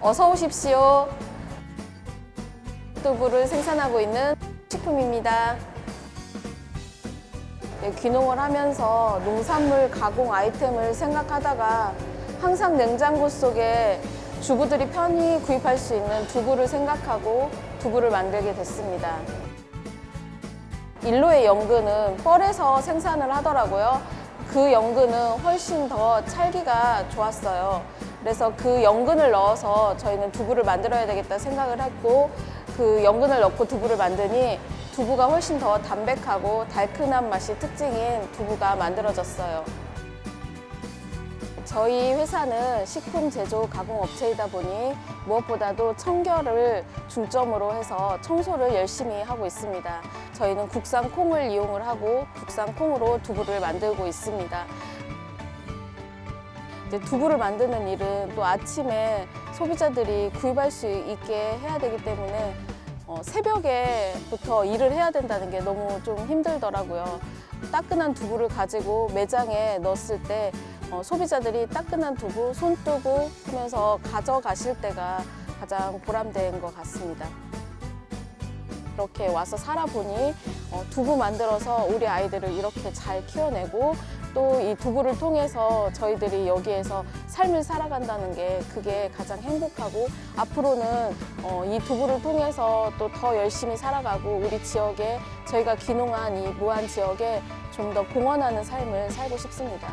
어서 오십시오. 두부를 생산하고 있는 식품입니다. 네, 귀농을 하면서 농산물 가공 아이템을 생각하다가 항상 냉장고 속에 주부들이 편히 구입할 수 있는 두부를 생각하고 두부를 만들게 됐습니다. 일로의 연근은 뻘에서 생산을 하더라고요. 그 연근은 훨씬 더 찰기가 좋았어요. 그래서 그 연근을 넣어서 저희는 두부를 만들어야 되겠다 생각을 했고 그 연근을 넣고 두부를 만드니 두부가 훨씬 더 담백하고 달큰한 맛이 특징인 두부가 만들어졌어요. 저희 회사는 식품 제조 가공 업체이다 보니 무엇보다도 청결을 중점으로 해서 청소를 열심히 하고 있습니다. 저희는 국산 콩을 이용을 하고 국산 콩으로 두부를 만들고 있습니다. 이제 두부를 만드는 일은 또 아침에 소비자들이 구입할 수 있게 해야 되기 때문에 어, 새벽에부터 일을 해야 된다는 게 너무 좀 힘들더라고요. 따끈한 두부를 가지고 매장에 넣었을 때 어, 소비자들이 따끈한 두부, 손두부 하면서 가져가실 때가 가장 보람된 것 같습니다. 이렇게 와서 살아보니 어, 두부 만들어서 우리 아이들을 이렇게 잘 키워내고 또 이 두부를 통해서 저희들이 여기에서 삶을 살아간다는 게 그게 가장 행복하고 앞으로는 어, 이 두부를 통해서 또 더 열심히 살아가고 우리 지역에 저희가 귀농한 이 무안 지역에 좀 더 공헌하는 삶을 살고 싶습니다.